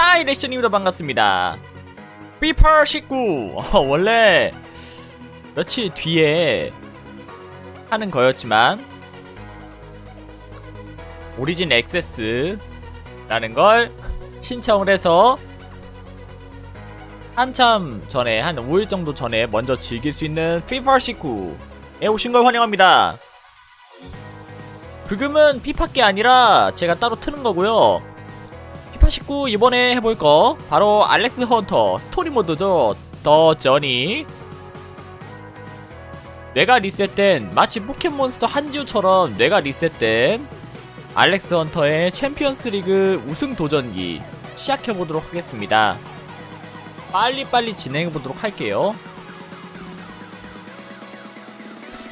하이 레션입니다 반갑습니다. 피파 19 어, 원래 며칠 뒤에 하는 거였지만 오리진 액세스라는 걸 신청을 해서 한참 전에 한 5일 정도 전에 먼저 즐길 수 있는 피파 19에 오신 걸 환영합니다. 브금은 피파게 아니라 제가 따로 트는 거고요 피파 19 이번에 해볼 거 바로 알렉스 헌터 스토리 모드죠? 더 저니 뇌가 리셋된 마치 포켓몬스터 한지우처럼 뇌가 리셋된 알렉스 헌터의 챔피언스 리그 우승 도전기 시작해보도록 하겠습니다. 빨리빨리 진행해보도록 할게요.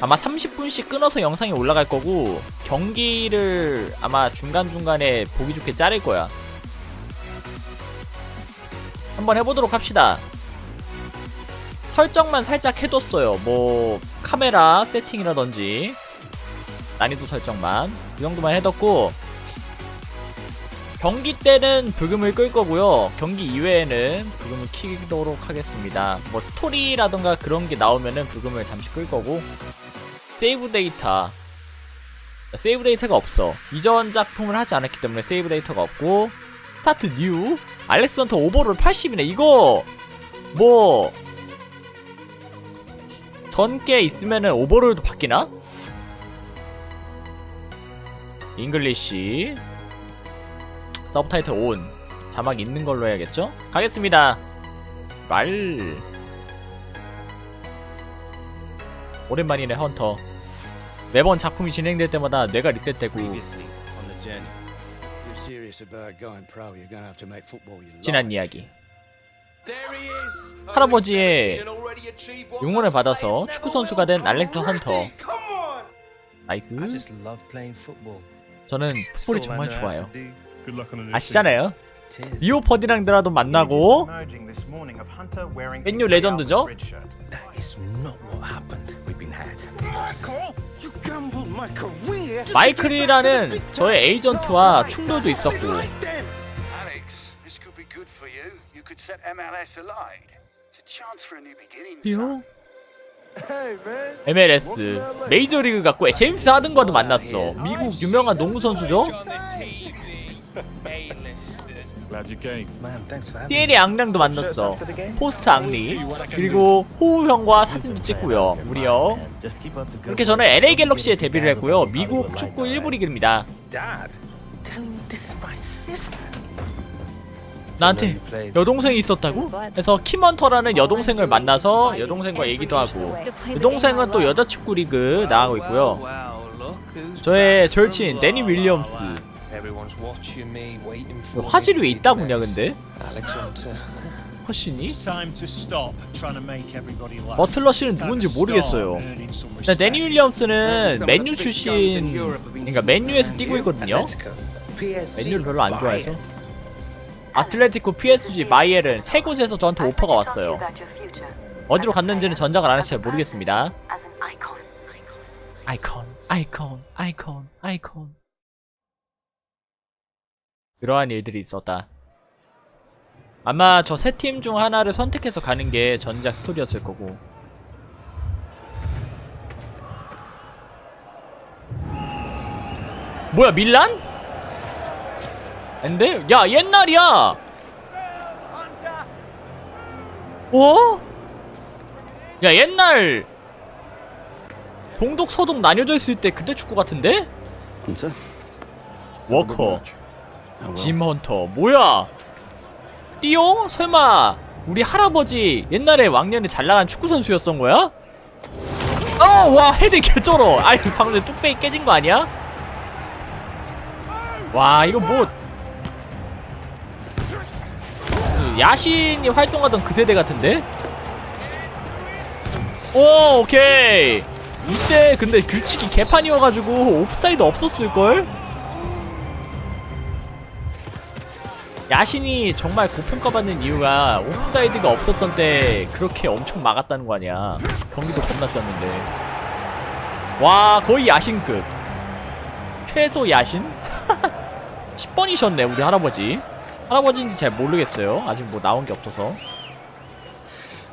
아마 30분씩 끊어서 영상이 올라갈 거고 경기를 아마 중간중간에 보기 좋게 자를 거야 한번 해보도록 합시다. 설정만 살짝 해뒀어요. 뭐 카메라 세팅이라든지 난이도 설정만 그 정도만 해뒀고 경기 때는 브금을 끌 거고요. 경기 이외에는 브금을 키도록 하겠습니다. 뭐 스토리라던가 그런 게 나오면은 브금을 잠시 끌 거고 세이브 데이터 세이브 데이터가 없어. 이전 작품을 하지 않았기 때문에 세이브 데이터가 없고 스타트 뉴 알렉스 헌터 오버롤 80이네. 이거 뭐 전께 있으면은 오버롤도 바뀌나? 잉글리시. 서브타이틀 온. 자막 있는 걸로 해야겠죠? 가겠습니다. 말. 오랜만이네 헌터. 매번 작품이 진행될 때마다 뇌가 리셋되고 지난. 이야기 There he is. 할아버지의 용원을 받아서 players 축구 never 선수가 된. 알렉스 헌터. 나이스 I just love playing football. 저는 풋볼이 정말 좋아요 to do. Good luck on a new 아시잖아요. 리오 퍼디랑드라도 만나고 맨유 레전드죠? 마이클이라는 저의 에이전트와 충돌도 있었고 Alex, this could be good for you. You could set MLS alight. It's a chance for a new beginning. son. 요 MLS 메이저리그 갖고 제임스 하든과도 만났어 미국 유명한 농구 선수죠 Glad you came. Man, thanks for having 띠에리 앙량도 만났어. 포스트 앙리. 그리고 호우 형과 사진도 찍고요. Just keep up the good 이렇게 저는 LA 갤럭시에 데뷔를 했고요. 미국 축구 1부 리그입니다. Dad, tell him this is my sister. 나한테 여동생이 있었다고? 그래서 키먼터라는 여동생을 만나서 여동생과 얘기도 하고 여동생은 또 여자 축구 리그 나가고 있고요. 저의 절친 데니 윌리엄스 Everyone's watching me, waiting for 화질이 왜 있다 보냐 근데? Alex Hunter. 훨씬이? It's time to stop trying to make everybody laugh. 버틀러 씨는 누군지 모르겠어요. 일단 데니 윌리엄스는 맨유 출신 그러니까 맨유에서 뛰고 있거든요. 맨유를 별로 안 좋아해서. 아틀레티코 PSG 마이엘은 세 곳에서 저한테 오퍼가 왔어요. 어디로 갔는지는 전작을 안 해서 잘 모르겠습니다. 아이콘 아이콘 아이콘 아이콘 그러한 일들이 있었다. 아마 저 세 팀 중 하나를 선택해서 가는 게 전작 스토리였을 거고. 뭐야 밀란? 근데? 야 옛날이야! 어? 야 옛날! 동독 서독 나뉘어져 있을 때 그때 축구 같은데? 워커 짐 헌터 뭐야 띠용? 설마 우리 할아버지 옛날에 왕년에 잘 나간 축구 선수였던 거야? 어 와 헤드 개쩔어 아이 방금 뚝배기 깨진 거 아니야? 와 이거 뭐그 야신이 활동하던 그 세대 같은데? 오 오케이 이때 근데 규칙이 개판이어가지고 옵사이드 없었을걸? 야신이 정말 고평가받는 이유가 옵사이드가 없었던 때 그렇게 엄청 막았다는 거 아니야 경기도 겁나 뛰었는데 와 거의 야신급 최소 야신? 10번이셨네 우리 할아버지 할아버지인지 잘 모르겠어요. 아직 뭐 나온 게 없어서.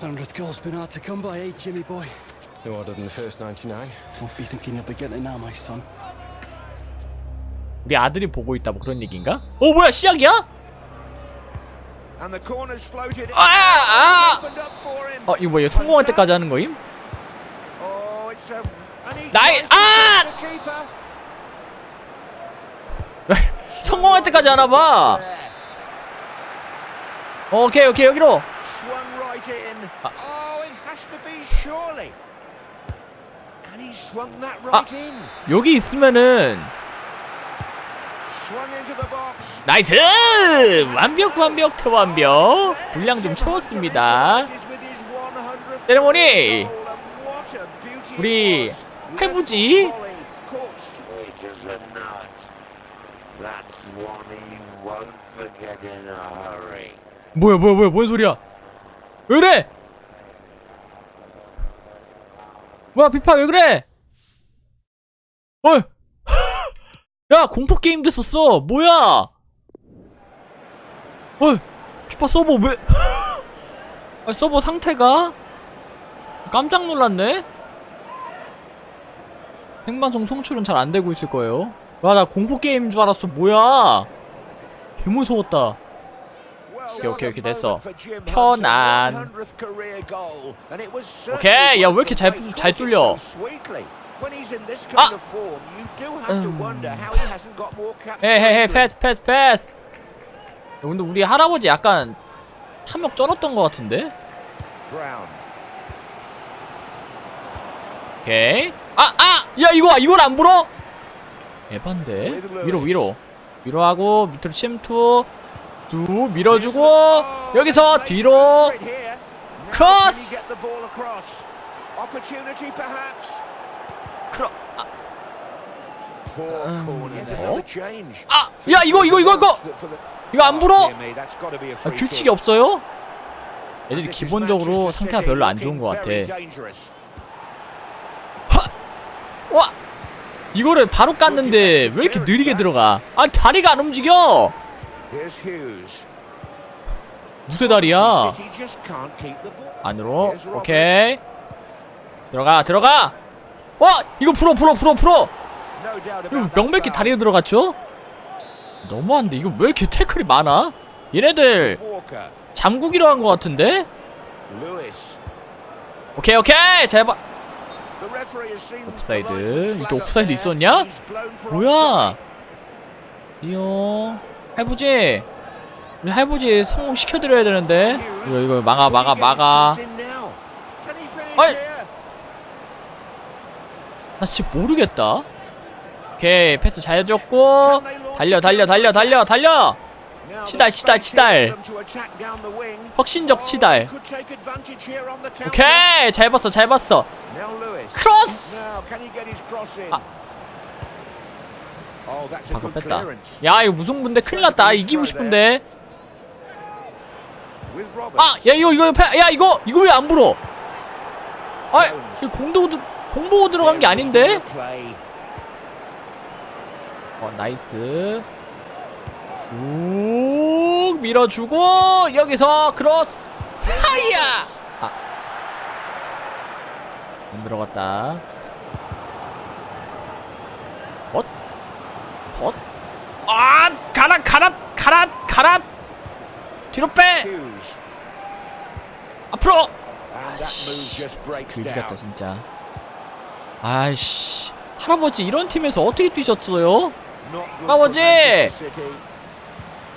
100th goal's been hard to come by, eh, Jimmy boy? No harder than the first 99. Don't be thinking you'll be getting it now, my son. 우리 아들이 보고 있다 뭐 그런 얘기인가? 어 뭐야 시작이야? 아! 아! 어 이거 뭐야 성공할 때까지 하는 거임? Oh, 나이- 아! 성공할 때까지 하나 봐. 어, 오케이 오케이 여기로. Ah. Oh, Ah. right in. 여기 있으면은 나이스 완벽 완벽 대완벽 분량 좀 채웠습니다. 세레모니 우리 hurry. 뭐야 뭐야 뭐야 뭔 소리야? 왜 그래? 뭐야 피파 왜 그래? 어이 야 공포 게임 됐었어 뭐야? 어이 피파 서버 왜? 아, 서버 상태가 깜짝 놀랐네. 생방송 송출은 잘 안 되고 있을 거예요. 와 나 공포 게임인 줄 알았어 뭐야? 개 무서웠다. 오케이, 오케이, 오케이, 됐어. 편안. 오케이, 야, 왜 이렇게 잘 뚫- 잘 뚫려? 아! 음. 헤헤헤 패스 패스 패스 근데 우리 할아버지 약간 탐욕 쩔었던 것 같은데? 오케이 아! 아! 야 이거 이걸 안 불어? 에반데? 위로 위로 위로 하고 밑으로 침투 쭉 밀어주고 여기서 뒤로 크로스! 크로 아, Um, change. 아! 야 이거 이거 이거 이거! 이거 안 불어? 아, 규칙이. 없어요? 애들이 기본적으로 상태가 별로 안 좋은 것 같아 dangerous. 와! 이거를 바로 깠는데 왜 이렇게 느리게 들어가? 아 다리가 안 움직여! 무쇠 다리야. 안으로. 오케이 들어가 들어가 와! 이거 풀어 풀어 풀어 풀어 이거 that 명백히. 다리로 들어갔죠? 너무한데 이거 왜 이렇게 태클이 많아? 얘네들. 잠국이로 한것 같은데? 오케이 오케이 seen 옵사이드. 이게 옵사이드. 있었냐? 뭐야? 이요 할부지 우리 할부지 성공 시켜드려야 되는데 이거 이거 막아 막아 막아 아이! 나 진짜 모르겠다. 오케이 패스 잘 줬고. 달려 달려 달려 달려 달려! 치달, 치달, 치달. 혁신적 치달. 오케이 잘 봤어 잘 봤어. 크로스! 아. 방금 뺐다. 야 이거 무승부인데 큰일 났다. 이기고 싶은데. 아야 이거 이거 패- 야 이거 이거 왜 안 불어? 아 이거 공도 공 보고 들어간 게 아닌데? 어 나이스. 욱 밀어주고 여기서 크로스. 하이야! 아 안 들어갔다. 헛? 헛? 아 가라 가라 가라 가라. 뒤로 빼. 앞으로. 그지 같다 진짜 아이씨 할아버지 이런 팀에서 어떻게 뛰셨어요? 아버지!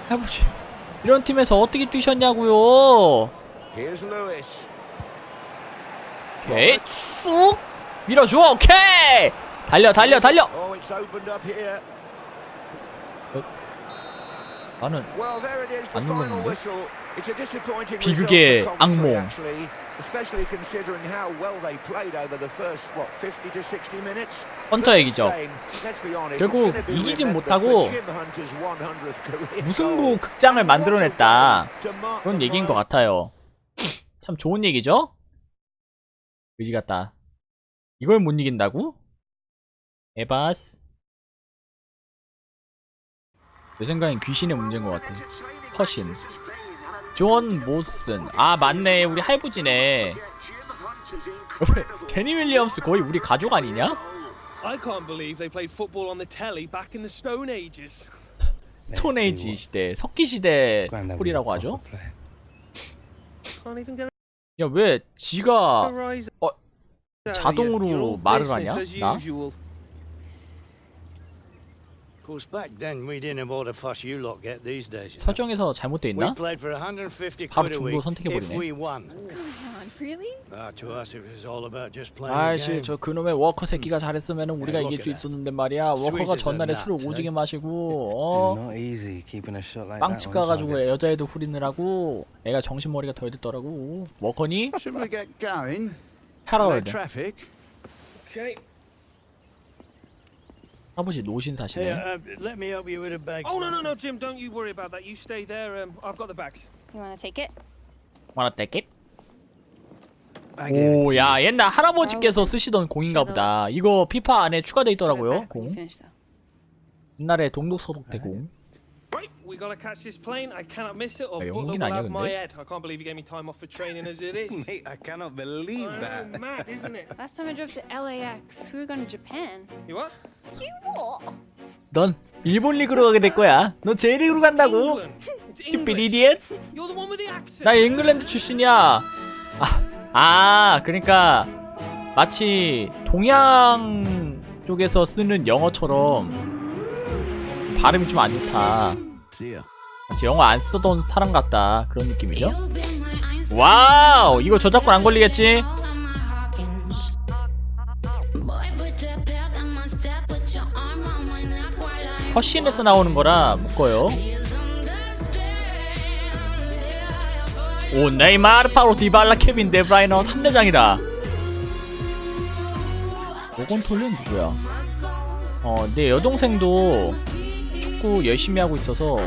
할아버지 이런 팀에서 어떻게 뛰셨냐고요. 오케이 쑥 밀어줘 오케이 달려 달려 달려 Oh. 나는 안 눌렀는데? 비극의 악몽. Especially considering how well they played over the first what 50 to 60 minutes. 헌터 얘기죠 결국 이기진 못하고 for Jim Hunter's 100th career 무승부. 극장을 만들어냈다 그런 얘기인 것. 같아요 참 좋은 얘기죠? 의지 같다 이걸 못 이긴다고? 에바스 내 생각엔 귀신의 문제인 것 같아 컷신 존 모슨 아 맞네 우리 할부지네 데니 윌리엄스 거의 우리 가족 아니냐? I can't believe they played football on the telly back in the Stone Ages. 스톤에이지 시대 석기 시대 폴이라고 하죠? 야 왜 지가. 어, 자동으로 말을 하냐? 나? Usual. Of course, back then we didn't have all the fuss you lot get these days. you know. 설정에서 잘못돼 We 있나? played for 150 바로 quid a 중도 week 선택해버리네. if we won. on, really? Ah, to us it was all about just playing the 아이씨 game. 저 그놈의 워커 새끼가 잘했으면 우리가 야, 이길 수 있었는데 말이야 워커가 전날에 술을 eh? 오지게 마시고 어 Not easy keeping a shot like 빵집 on 가가지고 target. 여자애도 후리느라고 애가 정신머리가 덜 됐더라고 워커니? Should we get going? 헤럴드 traffic. Okay. 아버지 노신 Hey, 사시네 uh, let me help you with a bag. Oh no no no, Jim! Don't you worry about that. You stay there. Um, I've got the bags. You want to take it? I gave it 오야 옛날 할아버지께서 쓰시던 공인가 보다 이거 피파 안에 추가돼 있더라고요 공. 옛날에 동독서독 대 공 Right, we gotta catch this plane. I cannot miss it, or 야, Butler 영국인 will 아니야, have my 근데? head. I can't believe you gave me time off for training as it is. Mate, I cannot believe I know, that. mad, isn't it? Last time I drove to LAX, we were going to Japan. You what? You what? 넌 일본 리그로 가게 될 거야 너 J리그로 간다고 England. It's stupid English. idiot You're the one with the accent. 나 잉글랜드 출신이야 아, 아 그러니까 마치 동양 쪽에서 쓰는 영어처럼 발음이 좀 안 좋다 마치 영어 안 쓰던 사람 같다. 그런 느낌이죠? 와우! 이거 저작권 안 걸리겠지? 허신에서 나오는 거라 묶어요. 오 네이마르 파로 디발라 케빈 데브라이너 3대장이다. 로건 톨린 누구야? 어 내 여동생도 축구 열심히 하고 있어서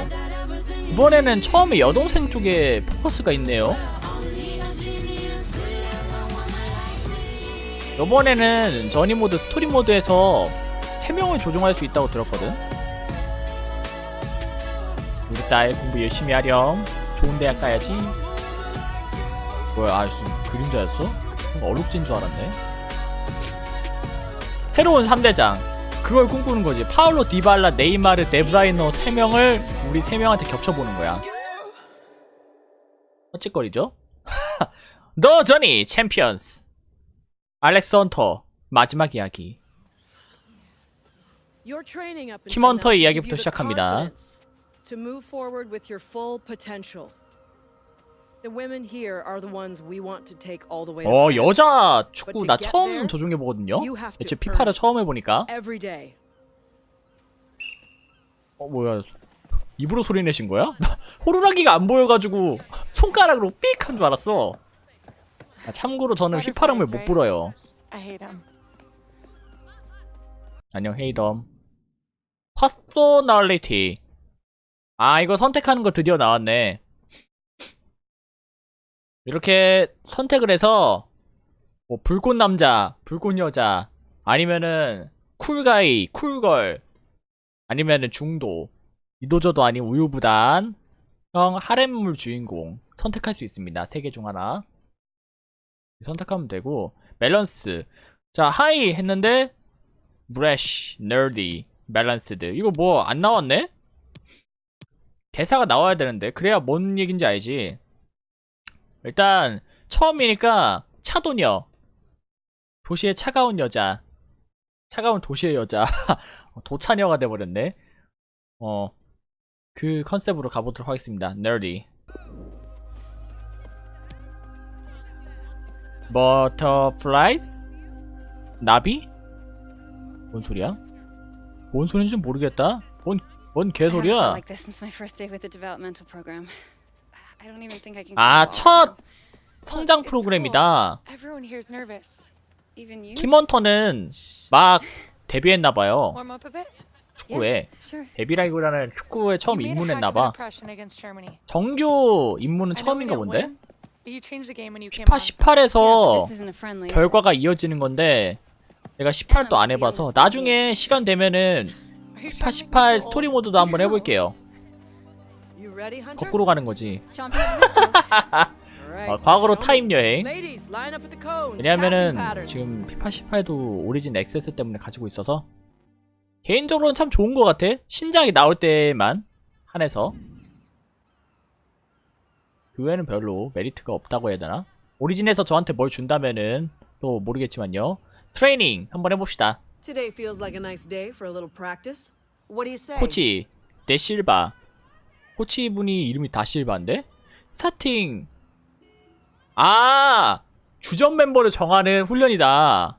이번에는 처음에 여동생 쪽에 포커스가 있네요. 이번에는 전이 모드 스토리 모드에서 3명을 조종할 수 있다고 들었거든. 우리 딸 공부 열심히 하렴. 좋은 대학 가야지. 뭐야 아 무슨 그림자였어? 얼룩진 줄 알았네. 새로운 3대장 그걸 꿈꾸는 거지 파울로 디발라 네이마르 데브라이너 3명을 우리 3명한테 겹쳐보는 거야 어찌거리죠? 더 저니 챔피언스 알렉스 헌터 마지막 이야기 until 헌터의 이야기부터 시작합니다. confidence To move forward with your full potential. 어. 여자 축구 나 처음 조종해 보거든요 have to 대체 피파를 처음 해보니까. 어 뭐야 입으로 소리 내신 거야? 호루라기가 안 보여가지고 손가락으로 삑 한 줄 알았어 아, 참고로 저는 휘파람을 못 불어요 I hate him. 안녕 헤이덤 퍼소널리티 아 이거 선택하는 거 드디어 나왔네 이렇게 선택을 해서 뭐 불꽃 남자 불꽃 여자 아니면은 쿨가이 쿨걸 아니면은 중도 이도저도 아닌 우유부단 형 하렘물 주인공 선택할 수 있습니다. 세 개 중 하나. 선택하면 되고 밸런스. 자 하이 했는데 브레쉬, nerdy, balanced 이거 뭐 안 나왔네? 대사가 나와야 되는데. 그래야 뭔 얘긴지 알지 일단 처음이니까 차도녀 도시의 차가운 여자 차가운 도시의 여자 도차녀가 돼버렸네 어 그 컨셉으로 가보도록 하겠습니다 nerdy butterflies 나비? 뭔 소리야? 뭔 소리인지 모르겠다. 뭔, 뭔 개소리야? I don't even think I can. 아. 첫 성장 프로그램이다. Everyone here's nervous. Even you. 팀헌터는 막 데뷔했나 봐요. Warm up a bit? 축구에. 데뷔라기보다는 축구에 처음 입문했나봐. against Germany. 정규 입문은 처음인가 본데? 피파 on. Yeah, but 18에서 this isn't a friendly. is it? 결과가 이어지는 건데 내가 18도 안 해봐서 나중에 시간 되면은 피파 trying to make me 18 feel 스토리? 모드도 한번 해볼게요. 거꾸로 가는 거지. 어, 과거로. 타임 여행. 왜냐면은 patterns. 지금 피파 18도 오리진 액세스 때문에 가지고 있어서 개인적으로는 참 좋은 것 같아. 신작이 나올 때만 한해서 그 외에는 별로 메리트가 없다고 해야 되나? 오리진에서 저한테 뭘 준다면은 또 모르겠지만요. 트레이닝 한번 해봅시다. 코치 데실바 코치 분이 이름이 다실바인데? 스타팅! 아! 주전 멤버를 정하는 훈련이다.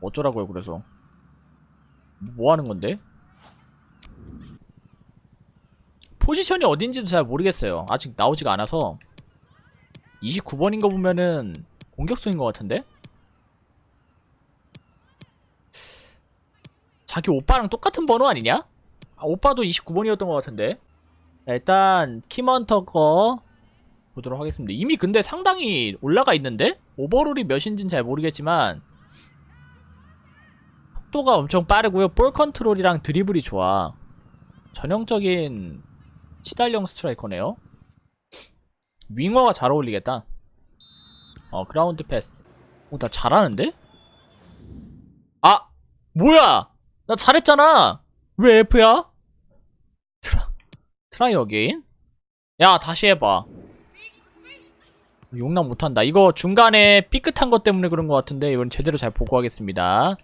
어쩌라고요 그래서? 뭐 하는 건데? 포지션이 어딘지도 잘 모르겠어요. 아직 나오지가 않아서. 29번인 거 보면은 공격수인 것 같은데? 자기 오빠랑 똑같은 번호 아니냐? 아, 오빠도 29번이었던 것 같은데. 자, 일단 키먼터 거 보도록 하겠습니다. 이미 근데 상당히 올라가 있는데? 오버롤이 몇인지는 잘 모르겠지만 속도가 엄청 빠르고요. 볼 컨트롤이랑 드리블이 좋아. 전형적인 치달령 스트라이커네요. 윙어가 잘 어울리겠다. 어, 그라운드 패스. 어, 나 잘하는데? 아! 뭐야! 나 잘했잖아! 왜 F야? 트라, 트라이 어게인? 야, 다시 해봐. 용납 못한다. 이거 중간에 삐끗한 것 때문에 그런 것 같은데, 이건 제대로 잘 보고 하겠습니다.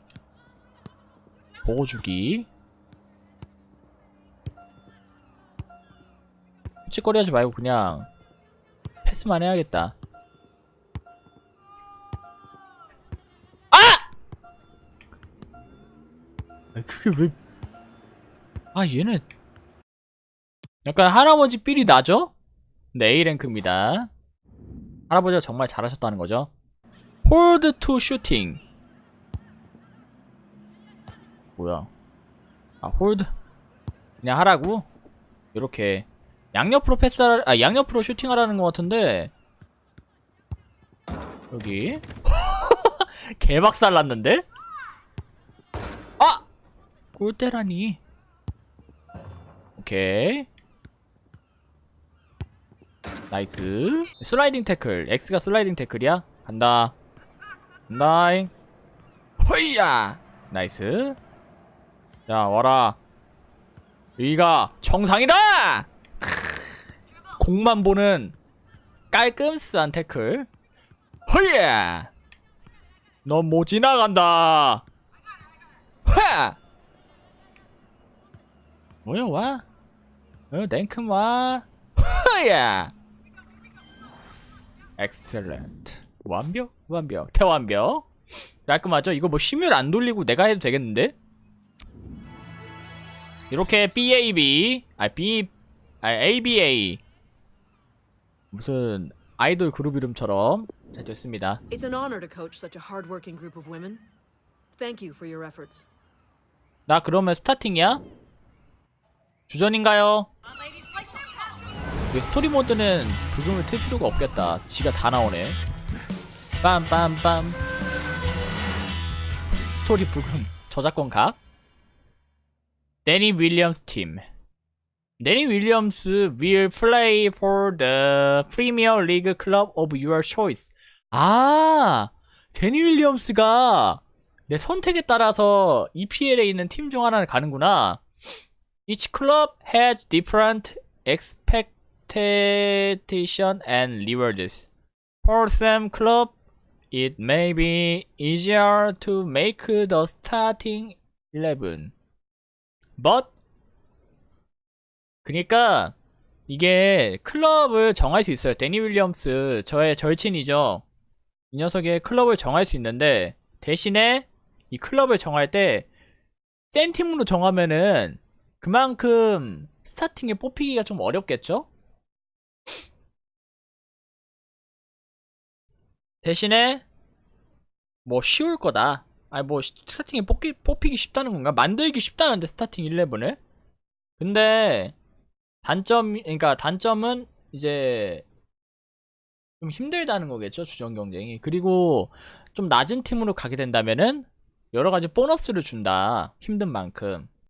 보고 주기. 찌꺼리 하지 말고 그냥 패스만 해야겠다. 아니, 그게 왜... 아 얘는 약간 할아버지 삘이 나죠? 네 A랭크입니다 할아버지가 정말 잘하셨다는 거죠 홀드 투 슈팅 뭐야 아 홀드 그냥 하라고? 이렇게 양옆으로 패스할 아 양옆으로 슈팅하라는 것 같은데 여기 개박살 났는데? 아! 골대라니. 오케이. 나이스. 슬라이딩 태클. X가 슬라이딩 태클이야? 간다. 간다잉. 허이야! 나이스. 자, 와라. 여기가 정상이다! 공만 보는 깔끔스한 태클. 허이야! 넌못 지나간다. 하! 뭐야 와? 어 와? 허야! 엑셀런트 완벽? 완벽 태완벽 깔끔하죠? 이거 뭐 힘을 안 돌리고 내가 해도 되겠는데? 이렇게 BAB 아 B 아 ABA 무슨 아이돌 그룹 이름처럼 잘 됐습니다 It's an honor to coach such a hardworking group of women. Thank you for your efforts. 나 그러면 스타팅이야? 주전인가요? 이 스토리 모드는 부금을 틀 필요가 없겠다. 지가 다 나오네. 빰빰빰. 스토리 부금 저작권 각. 데니 윌리엄스 팀. 데니 윌리엄스 will play for the Premier League club of your choice. 아, 데니 윌리엄스가 내 선택에 따라서 EPL에 있는 팀 중 하나를 가는구나. Each club has different expectation and rewards. For some club, it may be easier to make the starting 11. But 그니까 이게 클럽을 정할 수 있어요. 데니 윌리엄스 저의 절친이죠. 이 녀석의 클럽을 정할 수 있는데 대신에 이 클럽을 정할 때 센 팀으로 정하면은 그만큼 스타팅에 뽑히기가 좀 어렵겠죠? 대신에 뭐 쉬울 거다. 아니 뭐 스타팅에 뽑기, 뽑히기 쉽다는 건가? 만들기 쉽다는데 스타팅 11을? 근데 단점 그러니까 단점은 이제 좀 힘들다는 거겠죠 주전 경쟁이 그리고 좀 낮은 팀으로 가게 된다면은 여러 가지 보너스를 준다 힘든 만큼